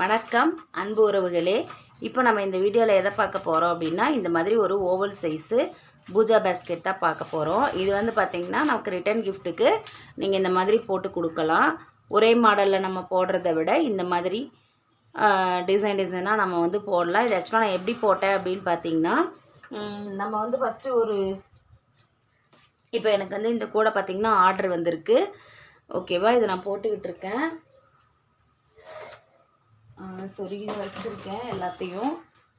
வணக்கம் அன்பு உறவுகளே. இப்போ நம்ம இந்த வீடியோவில் எதை பார்க்க போகிறோம் அப்படின்னா இந்த மாதிரி ஒரு ஓவல் சைஸு பூஜா பேஸ்கெட் தான் பார்க்க போகிறோம் இது வந்து பார்த்திங்கன்னா நமக்கு ரிட்டர்ன் கிஃப்ட்டுக்கு நீங்கள் இந்த மாதிரி போட்டு கொடுக்கலாம். ஒரே மாடலில் நம்ம போடுறத விட இந்த மாதிரி டிசைன் டிசைனாக நம்ம வந்து போடலாம். இது ஆக்சுவலாக நான் எப்படி போட்டேன் அப்படின்னு பார்த்தீங்கன்னா நம்ம வந்து ஃபஸ்ட்டு ஒரு இப்போ எனக்கு வந்து இந்த கூடை பார்த்திங்கன்னா ஆர்டர் வந்திருக்கு. ஓகேவா இதை நான் போட்டுக்கிட்டு இருக்கேன். சொருகி வச்சுருக்கேன் எல்லாத்தையும்.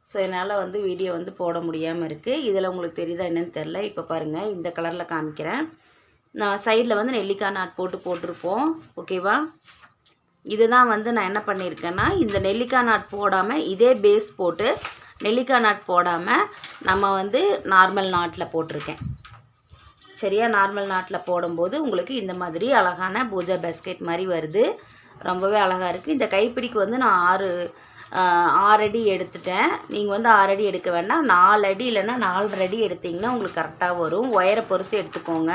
ஸோ என்னால் வந்து வீடியோ வந்து போட முடியாமல் இருக்குது இதில் உங்களுக்கு தெரியுதா என்னென்னு தெரில இப்போ பாருங்கள் இந்த கலரில் காமிக்கிறேன். நான் சைடில் வந்து நெல்லிக்காய் நாட் போட்டு போட்டிருப்போம். ஓகேவா இதுதான் வந்து நான் என்ன பண்ணியிருக்கேன்னா இந்த நெல்லிக்காய் நாட் போடாமல் இதே பேஸ் போட்டு நெல்லிக்காய் நாட் போடாமல் நம்ம வந்து நார்மல் நாட்டில் போட்டிருக்கேன். சரியா? நார்மல் நாட்டில் போடும்போது உங்களுக்கு இந்த மாதிரி அழகான பூஜா பேஸ்கெட் மாதிரி வருது. ரொம்பவே அழகாக இருக்குது இந்த கைப்பிடிக்கு வந்து நான் ஆறு ஆறடி எடுத்துட்டேன். நீங்கள் வந்து ஆறடி எடுக்க வேண்டாம். நாலு அடி இல்லைன்னா நாலரை அடி எடுத்திங்கன்னா உங்களுக்கு கரெக்டாக வரும். ஒயரை பொறுத்து எடுத்துக்கோங்க.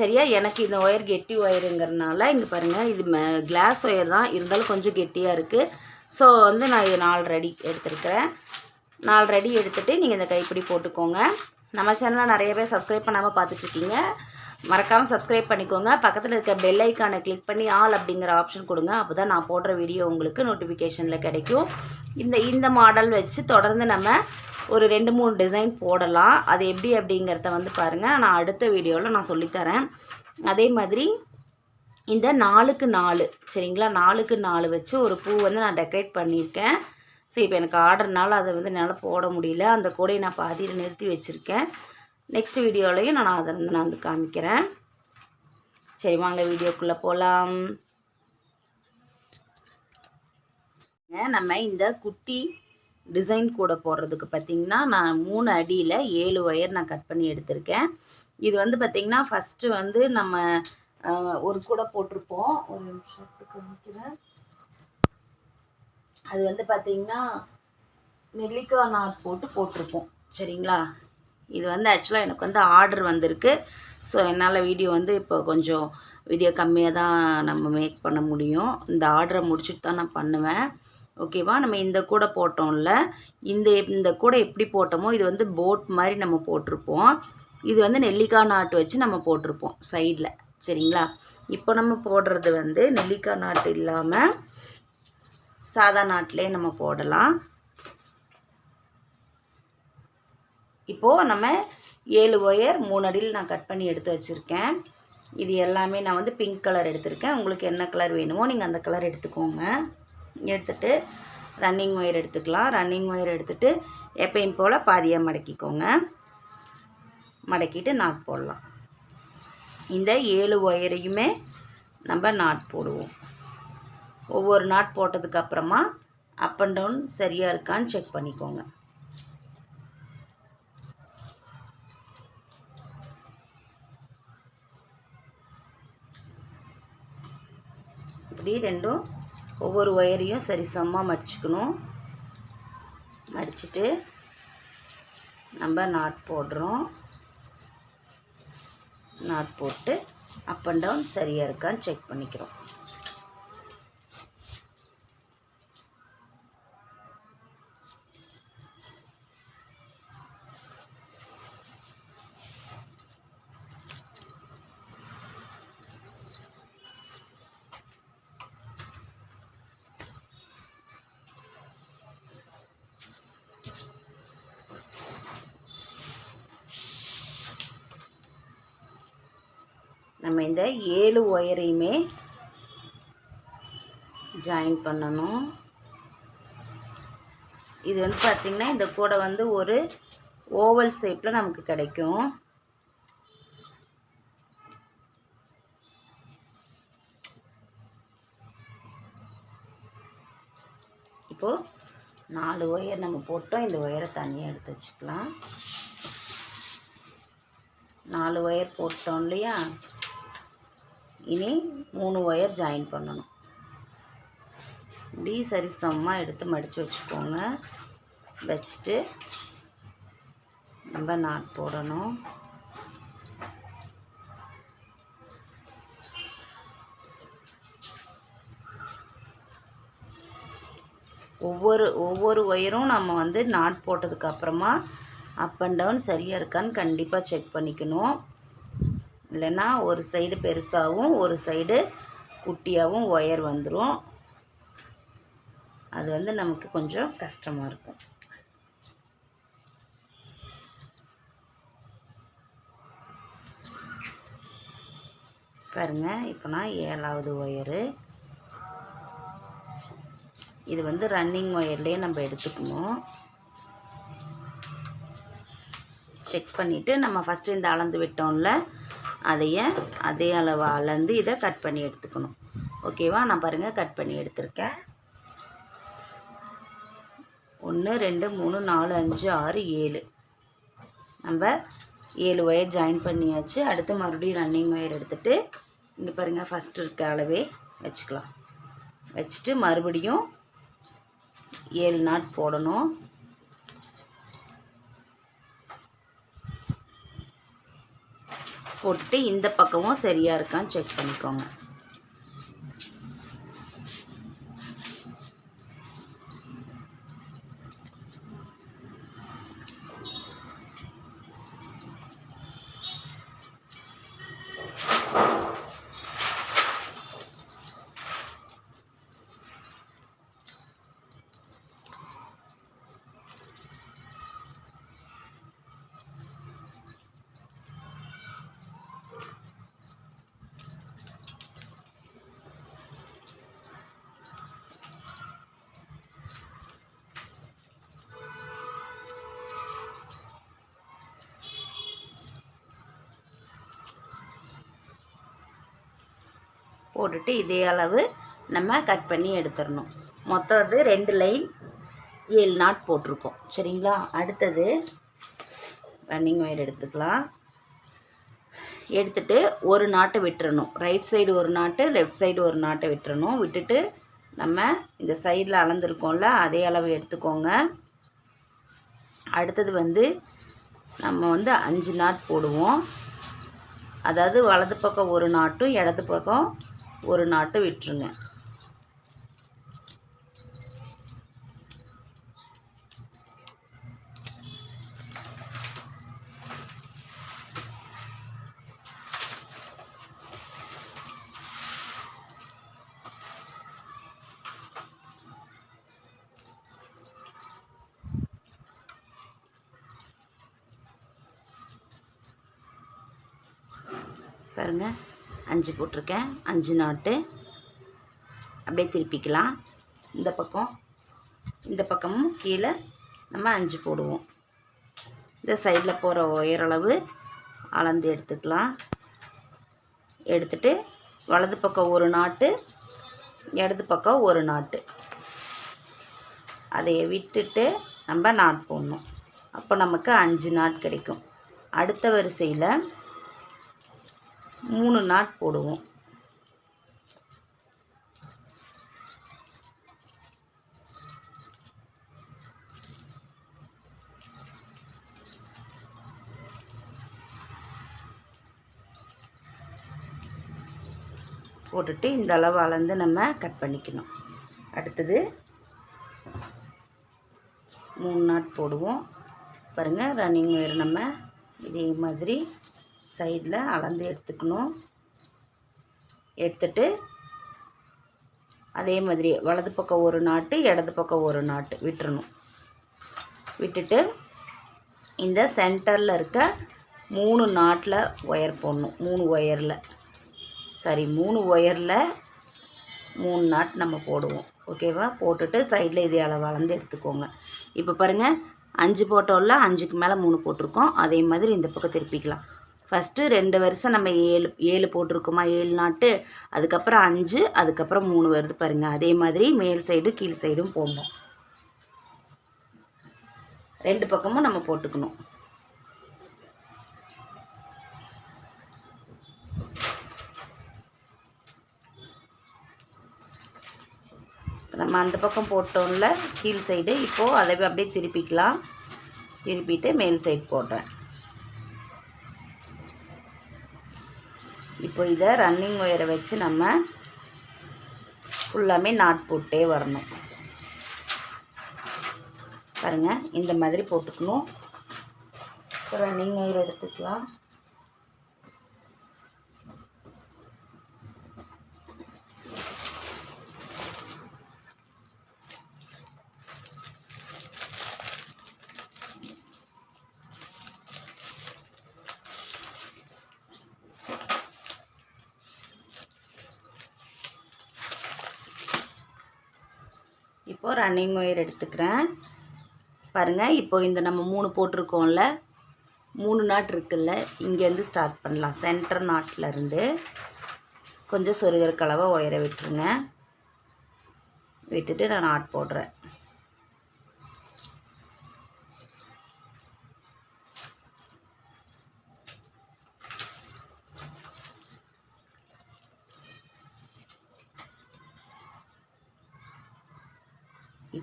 சரியா? எனக்கு இந்த ஒயர் கெட்டி ஒயருங்கிறதுனால இங்கே பாருங்கள் இது கிளாஸ் ஒயர் தான். இருந்தாலும் கொஞ்சம் கெட்டியாக இருக்குது ஸோ வந்து நான் இது நாலரை அடி எடுத்திருக்கிறேன். நாலரை அடி எடுத்துகிட்டு நீங்கள் இந்த கைப்பிடி போட்டுக்கோங்க. நம்ம சேனலில் நிறைய பேர் சப்ஸ்கிரைப் பண்ணாமல் பார்த்துட்ருக்கீங்க. மறக்காமல் சப்ஸ்கிரைப் பண்ணிக்கோங்க. பக்கத்தில் இருக்க பெல் ஐக்கானை கிளிக் பண்ணி ஆல் அப்படிங்கிற ஆப்ஷன் கொடுங்க. அப்போ தான் நான் போடுற வீடியோ உங்களுக்கு நோட்டிஃபிகேஷனில் கிடைக்கும். இந்த இந்த மாடல் வச்சு தொடர்ந்து நம்ம ஒரு ரெண்டு மூணு டிசைன் போடலாம். அது எப்படி அப்படிங்கிறத வந்து பாருங்கள் நான் அடுத்த வீடியோவில் நான் சொல்லித்தரேன். அதே மாதிரி இந்த நாலுக்கு நாலு சரிங்களா? நாலுக்கு நாலு வச்சு ஒரு பூ வந்து நான் டெக்கரேட் பண்ணியிருக்கேன். சரி இப்போ எனக்கு ஆர்டர்னால அதை வந்து என்னால் போட முடியல. அந்த கூடையை நான் பாதியில் நிறுத்தி வச்சுருக்கேன். நெக்ஸ்ட் வீடியோலையும் நான் அதை வந்து நான் வந்து காமிக்கிறேன். சரி வாங்க வீடியோக்குள்ளே போகலாம் நம்ம இந்த குட்டி டிசைன் கூட போடுறதுக்கு பார்த்திங்கன்னா நான் மூணு அடியில் ஏழு ஒயர் நான் கட் பண்ணி எடுத்திருக்கேன். இது வந்து பார்த்திங்கன்னா ஃபஸ்ட்டு வந்து நம்ம ஒரு கூட போட்டிருப்போம். ஒரு நிமிஷத்துக்கு காமிக்கிறேன். அது வந்து பார்த்திங்கன்னா நெல்லிக்காய் நார் போட்டு போட்டிருப்போம். சரிங்களா? இது வந்து ஆக்சுவலாக எனக்கு வந்து ஆர்டர் வந்திருக்கு. ஸோ என்னால் வீடியோ வந்து இப்போ கொஞ்சம் வீடியோ கம்மியாக தான் நம்ம மேக் பண்ண முடியும். இந்த ஆர்டரை முடிச்சுட்டு தான் நான் பண்ணுவேன். ஓகேவா நம்ம இந்த கூடை போட்டோம்ல. இந்த இந்த கூடை எப்படி போட்டோமோ இது வந்து போட் மாதிரி நம்ம போட்டிருப்போம். இது வந்து நெல்லிக்காய் நாட்டு வச்சு நம்ம போட்டிருப்போம் சைடில் சரிங்களா? இப்போ நம்ம போடுறது வந்து நெல்லிக்காய் நாட்டு இல்லாமல் சாதா நாட்டிலே நம்ம போடலாம். இப்போது நம்ம ஏழு ஒயர் மூணு அடியில் நான் கட் பண்ணி எடுத்து வச்சுருக்கேன். இது எல்லாமே நான் வந்து பிங்க் கலர் எடுத்திருக்கேன். உங்களுக்கு என்ன கலர் வேணுமோ நீங்கள் அந்த கலர் எடுத்துக்கோங்க. எடுத்துட்டு ரன்னிங் ஒயர் எடுத்துக்கலாம். ரன்னிங் ஒயர் எடுத்துட்டு எப்பையும் போல் பாதியாக மடக்கிக்கோங்க. மடக்கிட்டு நாட் போடலாம். இந்த ஏழு ஒயரையுமே நம்ம நாட் போடுவோம். ஒவ்வொரு நாட் போட்டதுக்கு அப்புறமா அப் அண்ட் டவுன் சரியாக இருக்கான்னு செக் பண்ணிக்கோங்க. இப்படி ரெண்டும் ஒவ்வொரு ஒயரையும் சரிசமமாக மடிச்சுக்கணும். மடிச்சுட்டு நம்ம நாட் போடுறோம். நாட் போட்டு அப் அண்ட் டவுன் சரியாக இருக்கான்னு செக் பண்ணிக்கிறோம். நம்ம இந்த ஏழு ஒயரையுமே ஜாயின் பண்ணணும். இது வந்து பார்த்திங்கன்னா இந்த கூடை வந்து ஒரு ஓவல் ஷேப்பில் நமக்கு கிடைக்கும். இப்போது நாலு ஒயர் நம்ம போட்டோம். இந்த ஒயரை தனியாக எடுத்து வச்சுக்கலாம். நாலு ஒயர் போட்டோம் இல்லையா? இனி மூணு ஒயர் ஜாயின் பண்ணணும். இப்படி சரிசமமாக எடுத்து மடித்து வச்சுக்கோங்க. வச்சுட்டு நம்ம நாட் போடணும். ஒவ்வொரு ஒவ்வொரு ஒயரும் நம்ம வந்து நாட் போட்டதுக்கப்புறமா அப் அண்ட் டவுன் சரியாக இருக்கான்னு கண்டிப்பாக செக் பண்ணிக்கணும். இல்லைன்னா ஒரு சைடு பெருசாகவும் ஒரு சைடு குட்டியாகவும் ஒயர் வந்துடும் அது வந்து நமக்கு கொஞ்சம் கஷ்டமாக இருக்கும். பாருங்க இப்போ நான் ஏழாவது ஒயரு இது வந்து ரன்னிங் ஒயர்லேயே நம்ம எடுத்துக்கணும். செக் பண்ணிவிட்டு நம்ம ஃபஸ்ட்டு இந்த அளந்து விட்டோம்ல அதையே அதே அளவு அளந்து இதை கட் பண்ணி எடுத்துக்கணும். ஓகேவா நான் பாருங்கள் கட் பண்ணி எடுத்திருக்கேன். ஒன்று ரெண்டு மூணு நாலு அஞ்சு ஆறு ஏழு. நம்ம ஏழு ஒயர் ஜாயின் பண்ணியாச்சு. அடுத்து மறுபடியும் ரன்னிங் ஒயர் எடுத்துகிட்டு இங்கே பாருங்கள் ஃபஸ்ட்டு இருக்க அளவே வச்சுக்கலாம். வச்சுட்டு மறுபடியும் ஏழு நாட் போடணும். போட்டுட்டு இந்த பக்கமும் சரியாக இருக்கான்னு செக் பண்ணிக்கோங்க. போட்டுட்டு இதே அளவு நம்ம கட் பண்ணி எடுத்துடணும். மொத்தம் வந்து ரெண்டு லைன் ஏழு நாட் போட்டிருக்கோம். சரிங்களா? அடுத்தது ரன்னிங் ஒயர் எடுத்துக்கலாம். எடுத்துட்டு ஒரு நாட்டை விட்டுறணும். ரைட் சைடு ஒரு நாட்டு லெஃப்ட் சைடு ஒரு நாட்டை விட்டுறணும். விட்டுட்டு நம்ம இந்த சைடில் அளந்துருக்கோம்ல அதே அளவு எடுத்துக்கோங்க. அடுத்தது வந்து நம்ம வந்து அஞ்சு நாட் போடுவோம். அதாவது வலது பக்கம் ஒரு நாட்டும் இடது பக்கம் ஒரு நாட்டு விட்டுருங்க பாருங்கள் அஞ்சு போட்டிருக்கேன். அஞ்சு நாட்டு. அப்படியே திருப்பிக்கலாம். இந்த பக்கம் இந்த பக்கமும் கீழே நம்ம அஞ்சு போடுவோம். இந்த சைடில் போகிற உயரளவு அளந்து எடுத்துக்கலாம். எடுத்துட்டு வலது பக்கம் ஒரு நாட்டு இடது பக்கம் ஒரு நாட்டு. அதை விட்டுட்டு நம்ம நாட் போடணும். அப்போ நமக்கு அஞ்சு நாட் கிடைக்கும். அடுத்த வரிசையில் மூணு நாட் போடுவோம். போட்டுட்டு இந்த அளவு அளந்து நம்ம கட் பண்ணிக்கணும். அடுத்தது மூணு நாட் போடுவோம். பாருங்கள் ரன்னிங் ஒயர் நம்ம இதே மாதிரி சைடில் அளந்து எடுத்துக்கணும். எடுத்துட்டு அதே மாதிரி வலது பக்கம் ஒரு நாட்டு இடது பக்கம் ஒரு நாட்டு விட்டுறணும். விட்டுட்டு இந்த சென்டரில் இருக்க மூணு நாட்டில் ஒயர் போடணும். மூணு ஒயரில். சரி மூணு ஒயரில் மூணு நாட் நம்ம போடுவோம். ஓகேவா? போட்டுட்டு சைடில் இதே அளவு அளந்து எடுத்துக்கோங்க. இப்போ பாருங்கள் அஞ்சு போட்டோம்ல அஞ்சுக்கு மேலே மூணு போட்டிருக்கோம். அதே மாதிரி இந்த பக்கம் திருப்பிக்கலாம். ஃபஸ்ட்டு ரெண்டு வருஷம் நம்ம ஏழு ஏழு போட்டிருக்கோமா ஏழு நாட்டு அதுக்கப்புறம் அஞ்சு அதுக்கப்புறம் மூணு வருது பாருங்கள் அதே மாதிரி மேல் சைடு கீழ் சைடும் போடணும். ரெண்டு பக்கமும் நம்ம போட்டுக்கணும். நம்ம அந்த பக்கம் போட்டோம்ல கீழ் சைடு இப்போது அதை அப்படியே திருப்பிக்கலாம். திருப்பிட்டு மேல் சைடு போடுறேன். இப்போ இதை ரன்னிங் ஒயரை வச்சு நம்ம ஃபுல்லாமே நாட் போட்டே வரணும். பாருங்கள் இந்த மாதிரி போட்டுக்கணும். ரன்னிங் ஒயர் எடுத்துக்கலாம். ரன்னிங் ஒயர் எடுத்துக்கிறேன். பாருங்கள் இப்போ இந்த நம்ம மூணு போட்டிருக்கோம்ல மூணு நாட் இருக்குல்ல இங்கேருந்து ஸ்டார்ட் பண்ணலாம். சென்டர் நாட்டில் இருந்து கொஞ்சம் சொருகிற கலவை ஒயரை விட்டுருங்க. விட்டுட்டு நான் நாட் போடுறேன்.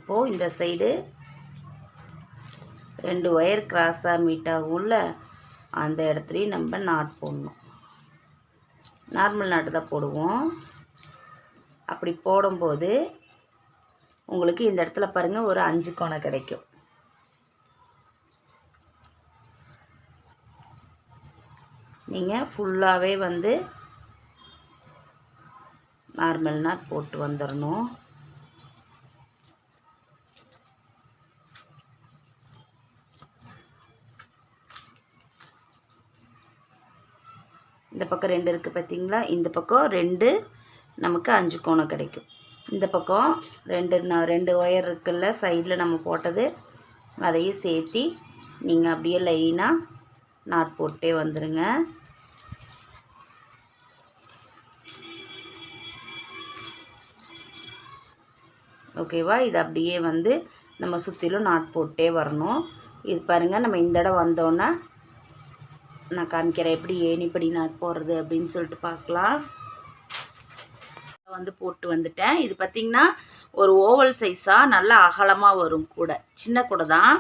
இப்போது இந்த சைடு ரெண்டு ஒயர் கிராஸாக மீட் ஆகும்ல அந்த இடத்துலையும் நம்ம நாட் போடணும். நார்மல் நாட்டு தான் போடுவோம். அப்படி போடும்போது உங்களுக்கு இந்த இடத்துல பாருங்கள் ஒரு அஞ்சு கோணம் கிடைக்கும். நீங்கள் ஃபுல்லாகவே வந்து நார்மல் நாட் போட்டு வந்துடணும் இந்த பக்கம் ரெண்டு இருக்குது பார்த்தீங்களா? இந்த பக்கம் ரெண்டு நமக்கு அஞ்சு கோணம் கிடைக்கும். இந்த பக்கம் ரெண்டு ரெண்டு ஒயர் இருக்குல்ல சைடில் நம்ம போட்டது அதையும் சேர்த்து நீங்கள் அப்படியே லைனாக நாட் போட்டே வந்துடுங்க ஓகேவா இது அப்படியே வந்து நம்ம சுற்றிலும் நாட் போட்டே வரணும். இது பாருங்கள் நம்ம இந்த இடம் வந்தோன்னே நான் காமிக்கிறேன். எப்படி ஏணிப்படி நாட் போடுறது அப்படின்னு சொல்லிட்டு பார்க்கலாம். வந்து போட்டு வந்துட்டேன். இது பார்த்திங்கன்னா ஒரு ஓவல் சைஸாக நல்லா அகலமாக வரும் கூட. சின்ன கூடை தான்.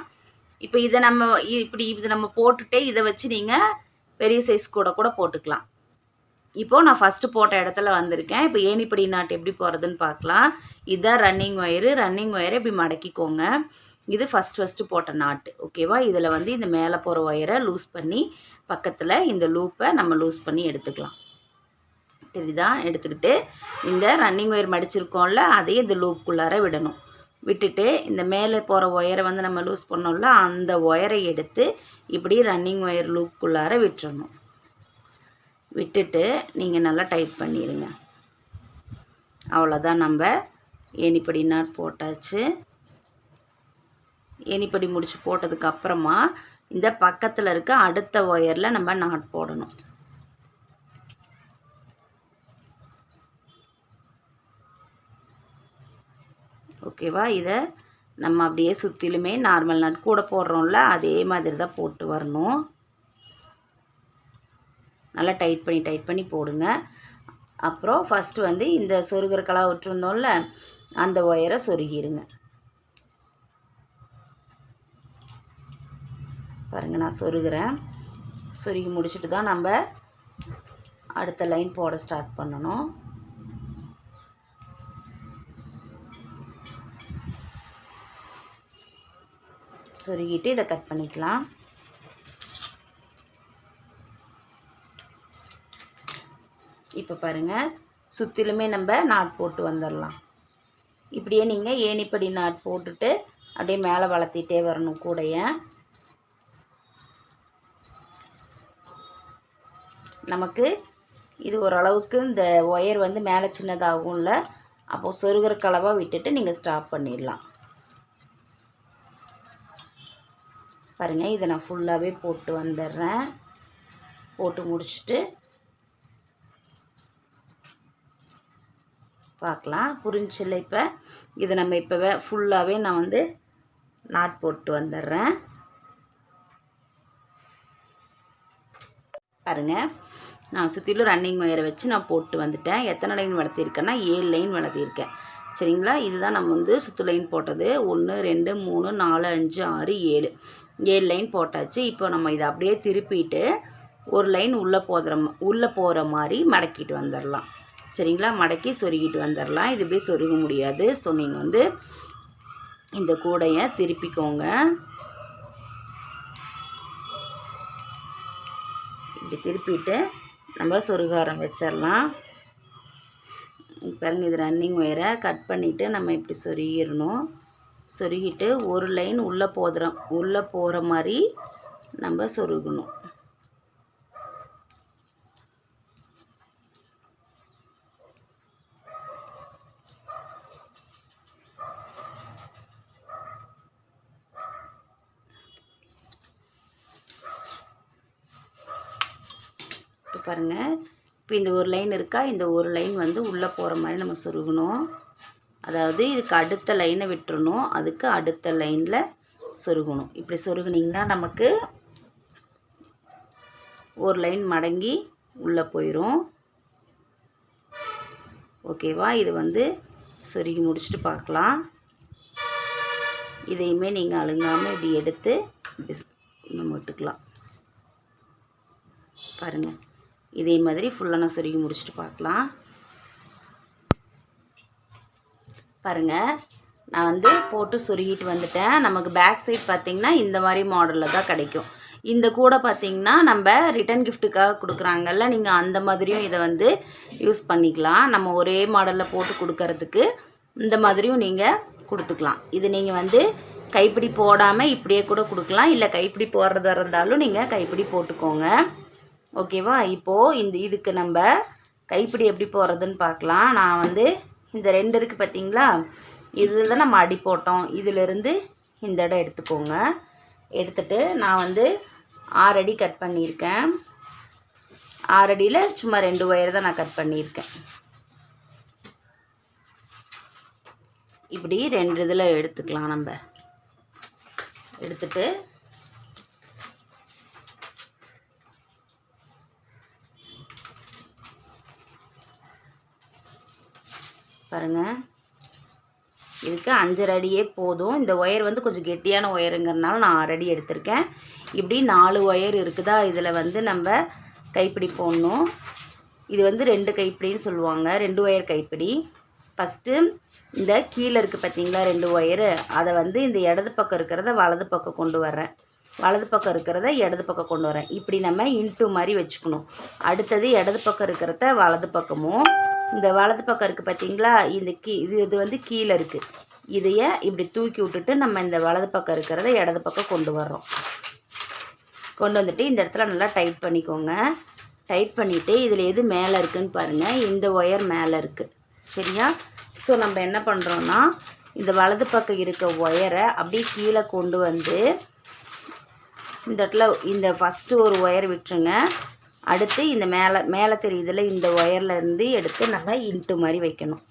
இப்போ இதை நம்ம இப்படி இது நம்ம போட்டுட்டே இதை வச்சு நீங்கள் பெரிய சைஸ் கூட கூட போட்டுக்கலாம். இப்போது நான் ஃபஸ்ட்டு போட்ட இடத்துல வந்திருக்கேன். இப்போ ஏணிப்படி நாட்டு எப்படி போகிறதுன்னு பார்க்கலாம். இதுதான் ரன்னிங் ஒயரு ரன்னிங் ஒயரை இப்படி மடக்கிக்கோங்க. இது ஃபஸ்ட் ஃபஸ்ட்டு போட்ட நாட்டு ஓகேவா இதில் வந்து இந்த மேலே போகிற ஒயரை லூஸ் பண்ணி பக்கத்தில் இந்த லூப்பை நம்ம லூஸ் பண்ணி எடுத்துக்கலாம். தெரியுதா? எடுத்துக்கிட்டு இந்த ரன்னிங் ஒயர் மடிச்சிருக்கோம்ல அதையும் இந்த லூப்புக்குள்ளார விடணும். விட்டுட்டு இந்த மேலே போகிற ஒயரை வந்து நம்ம லூஸ் பண்ணோம்ல அந்த ஒயரை எடுத்து இப்படி ரன்னிங் ஒயர் லூப்புக்குள்ளார விட்டுறணும். விட்டுட்டு நீங்கள் நல்லா டைட் பண்ணிடுங்க அவ்வளோதான் நம்ம ஏனிப்படி நாட் போட்டாச்சு. ஏணிப்படி முடிச்சு போட்டதுக்கு அப்புறமா இந்த பக்கத்தில் இருக்க அடுத்த ஒயரில் நம்ம நாட் போடணும். ஓகேவா இதை நம்ம அப்படியே சுற்றிலுமே நார்மல் நாட் கூட போடுறோம்ல அதே மாதிரி தான் போட்டு வரணும். நல்லா டைட் பண்ணி டைட் பண்ணி போடுங்க. அப்புறம் ஃபஸ்ட்டு வந்து இந்த சொருகிற கலா விட்டுருந்தோம்ல அந்த ஒயரை சொருகிருங்க. பாருங்கள் நான் சொருகிறேன். சொருகி முடிச்சுட்டு தான் நம்ம அடுத்த லைன் போட ஸ்டார்ட் பண்ணணும். சொருகிட்டு இதை கட் பண்ணிக்கலாம். இப்போ பாருங்கள் சுற்றிலுமே நம்ம நாட் போட்டு வந்துடலாம் இப்படியே நீங்கள் ஏணிப்படி நாட் போட்டுட்டு அப்படியே மேலே வளர்த்திட்டே வரணும் கூடைய. நமக்கு இது ஓரளவுக்கு இந்த ஒயர் வந்து மேலே சின்னதாகும்ல அப்போது சொருகிற கலவாக விட்டுட்டு நீங்கள் ஸ்டாப் பண்ணிடலாம். பாருங்கள் இதை நான் ஃபுல்லாகவே போட்டு வந்துடுறேன். போட்டு முடிச்சுட்டு பார்க்கலாம் புரிஞ்சில்ல இப்போ? இதை நம்ம இப்போவே ஃபுல்லாகவே நான் வந்து நாட் போட்டு வந்துடுறேன். பாருங்கள் நான் சுற்றிலும் ரன்னிங் ஒயரை வச்சு நான் போட்டு வந்துட்டேன். எத்தனை லைன் வளர்த்திருக்கேன்னா ஏழு லைன் வளர்த்திருக்கேன். சரிங்களா? இதுதான் நம்ம வந்து சுற்று லைன் போட்டது. ஒன்று ரெண்டு மூணு நாலு அஞ்சு ஆறு ஏழு. ஏழு லைன் போட்டாச்சு. இப்போ நம்ம இதை அப்படியே திருப்பிட்டு ஒரு லைன் உள்ளே போதுற உள்ளே போகிற மாதிரி மடக்கிட்டு வந்துடலாம். சரிங்களா? மடக்கி சொருகிட்டு வந்துடலாம். இது இப்படி சொருக முடியாது. ஸோ நீங்கள் வந்து இந்த கூடையை திருப்பிக்கோங்க. இப்படி திருப்பிட்டு நம்ம சொருகாரம் வச்சிடலாம். பாருங்க இது ரன்னிங் ஒயரை கட் பண்ணிவிட்டு நம்ம இப்படி சொருகிடணும். சொருகிட்டு ஒரு லைன் உள்ளே போதுறோம் உள்ளே போகிற மாதிரி நம்ம சொருகணும். பாருங்கள் இப்போ இந்த ஒரு லைன் இருக்கா? இந்த ஒரு லைன் வந்து உள்ளே போகிற மாதிரி நம்ம சொருகணும். அதாவது இதுக்கு அடுத்த லைனை விட்டுறணும். அதுக்கு அடுத்த லைனில் சொருகணும். இப்படி சொருகுனிங்கன்னா நமக்கு ஒரு லைன் மடங்கி உள்ளே போயிடும் ஓகேவா இது வந்து சொருகி முடிச்சுட்டு பார்க்கலாம் இதையுமே நீங்கள் அழுங்காமல் இப்படி எடுத்து இப்படி நம்ம விட்டுக்கலாம் பாருங்கள் இதே மாதிரி ஃபுல்லாக நான் சொருகி முடிச்சுட்டு பார்க்கலாம். பாருங்கள் நான் வந்து போட்டு சொருகிட்டு வந்துட்டேன். நமக்கு பேக் சைட் பார்த்திங்கன்னா இந்த மாதிரி மாடலில் தான் கிடைக்கும். இந்த கூடை பார்த்திங்கன்னா நம்ம ரிட்டன் கிஃப்ட்டுக்காக கொடுக்குறாங்கல்ல நீங்கள் அந்த மாதிரியும் இதை வந்து யூஸ் பண்ணிக்கலாம். நம்ம ஒரே மாடலில் போட்டு கொடுக்கறதுக்கு இந்த மாதிரியும் நீங்கள் கொடுத்துக்கலாம். இது நீங்கள் வந்து கைப்பிடி போடாமல் இப்படியே கூட கொடுக்கலாம். இல்லை கைப்பிடி போடுறதா இருந்தாலும் நீங்கள் கைப்பிடி போட்டுக்கோங்க. ஓகேவா? இப்போது இந்த இதுக்கு நம்ம கைப்பிடி எப்படி போகிறதுன்னு பார்க்கலாம். நான் வந்து இந்த ரெண்டு இருக்குது பார்த்தீங்களா? இதில் தான் நம்ம அடி போட்டோம். இதிலிருந்து இந்த இடம் எடுத்துக்கோங்க. எடுத்துட்டு நான் வந்து ஆறு அடி கட் பண்ணியிருக்கேன். ஆறு அடியில் சும்மா ரெண்டு ஒயர் தான் நான் கட் பண்ணியிருக்கேன். இப்படி ரெண்டு இதில் எடுத்துக்கலாம் நம்ம. எடுத்துட்டு பாருங்கள் இதுக்கு அஞ்சரை அடியே போதும். இந்த ஒயர் வந்து கொஞ்சம் கெட்டியான ஒயருங்கிறனால நான் ஆறு எடுத்திருக்கேன். இப்படி நாலு ஒயர் இருக்குதா? இதில் வந்து நம்ம கைப்பிடி போடணும். இது வந்து ரெண்டு கைப்பிடின்னு சொல்லுவாங்க. ரெண்டு ஒயர் கைப்பிடி. ஃபஸ்ட்டு இந்த கீழே இருக்குது பார்த்தீங்களா ரெண்டு ஒயரு? அதை வந்து இந்த இடது பக்கம் இருக்கிறத வலது பக்கம் கொண்டு வர்றேன். வலது பக்கம் இருக்கிறத இடது பக்கம் கொண்டு வரேன் இப்படி நம்ம இன்ட்டு மாதிரி வச்சுக்கணும். அடுத்தது இடது பக்கம் இருக்கிறத வலது பக்கமும் இந்த வலது பக்கம் இருக்குது பார்த்தீங்களா இந்த கீ இது இது வந்து கீழே இருக்குது இதையே இப்படி தூக்கி விட்டுட்டு நம்ம இந்த வலது பக்கம் இருக்கிறத இடது பக்கம் கொண்டு வர்றோம். கொண்டு வந்துட்டு இந்த இடத்துல நல்லா டைட் பண்ணிக்கோங்க. டைட் பண்ணிவிட்டு இதில் எது மேலே இருக்குதுன்னு பாருங்கள் இந்த ஒயர் மேலே இருக்குது சரியா? ஸோ நம்ம என்ன பண்ணுறோன்னா இந்த வலது பக்கம் இருக்க ஒயரை அப்படியே கீழே கொண்டு வந்து இந்த இடத்துல இந்த ஃபஸ்ட்டு ஒரு ஒயர் விட்டுருங்க. அடுத்து இந்த மேலே மேலே தெரியுதுல இந்த ஒயர்லேருந்து இருந்து எடுத்து நம்ம இன்ட்டு மாதிரி வைக்கணும்.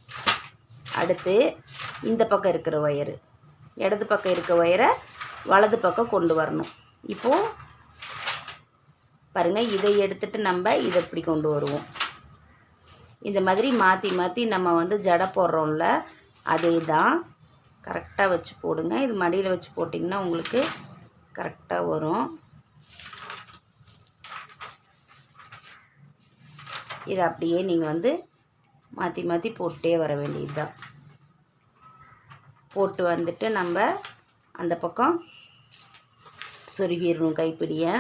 அடுத்து இந்த பக்கம் இருக்கிற ஒயரு இடது பக்கம் இருக்க ஒயரை வலது பக்கம் கொண்டு வரணும். இப்போது பாருங்கள் இதை எடுத்துகிட்டு நம்ம இதை இப்படி கொண்டு வருவோம். இந்த மாதிரி மாற்றி மாற்றி நம்ம வந்து ஜடை போடுறோம்ல அதே தான் கரெக்டாக வச்சு போடுங்க. இது மடியில் வச்சு போட்டிங்கன்னா உங்களுக்கு கரெக்டாக வரும். இதை அப்படியே நீங்கள் வந்து மாற்றி மாற்றி போட்டே வர வேண்டியது தான் போட்டு வந்துட்டு நம்ம அந்த பக்கம் சொருகிடணும் கைப்பிடியை.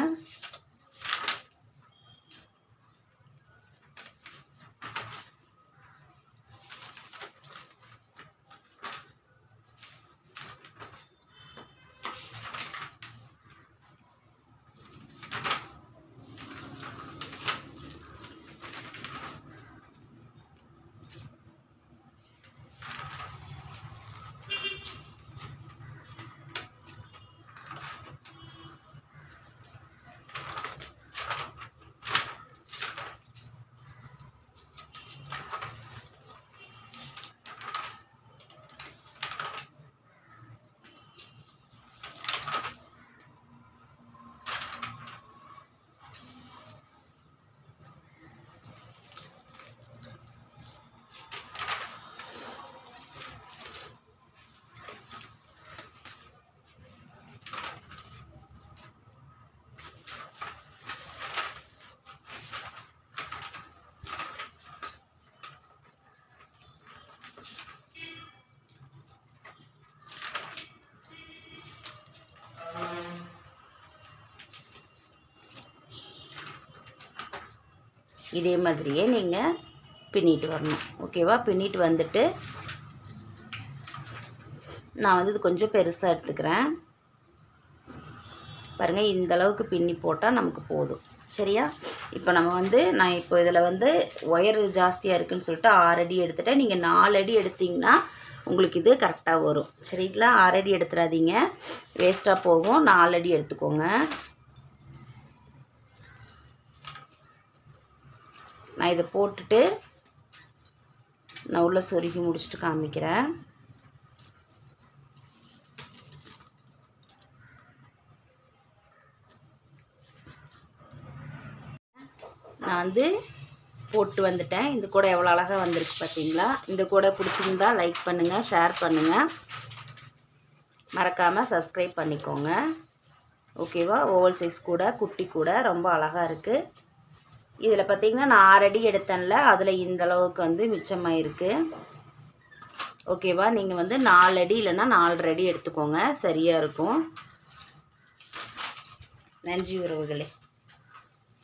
இதே மாதிரியே நீங்கள் பின்னிட்டு வரணும். ஓகேவா பின்னிட்டு வந்துட்டு நான் வந்து இது கொஞ்சம் பெருசாக எடுத்துக்கிறேன். பாருங்கள் இந்த அளவுக்கு பின்னி போட்டால் நமக்கு போதும். சரியா? இப்போ நம்ம வந்து நான் இப்போ இதில் வந்து ஒயர் ஜாஸ்தியாக இருக்குன்னு சொல்லிட்டு ஆறு அடி நீங்கள் நாலு அடி எடுத்திங்கன்னா உங்களுக்கு இது கரெக்டாக வரும். சரிங்களா? ஆறு அடி எடுத்துடாதீங்க. வேஸ்ட்டாக போகும். நாலு அடி எடுத்துக்கோங்க. நான் இதை போட்டுட்டு நான் உள்ளே சொருகி முடிச்சுட்டு காமிக்கிறேன். நான் வந்து போட்டு வந்துட்டேன். இந்த கூடை எவ்வளோ அழகாக வந்திருக்கு பார்த்தீங்களா? இந்த கூடை பிடிச்சிருந்தா லைக் பண்ணுங்கள் ஷேர் பண்ணுங்கள் மறக்காமல் சப்ஸ்கிரைப் பண்ணிக்கோங்க. ஓகேவா ஓவல் சைஸ் கூட குட்டி கூட ரொம்ப அழகாக இருக்குது இதில் பார்த்தீங்கன்னா நான் ஆறடி எடுத்தேன்ல அதில் இந்த அளவுக்கு வந்து இருக்குது ஓகேவா? நீங்கள் வந்து நாலு அடி இல்லைன்னா நாலரை அடி எடுத்துக்கோங்க. சரியாக இருக்கும். நன்றி உறவுகளே.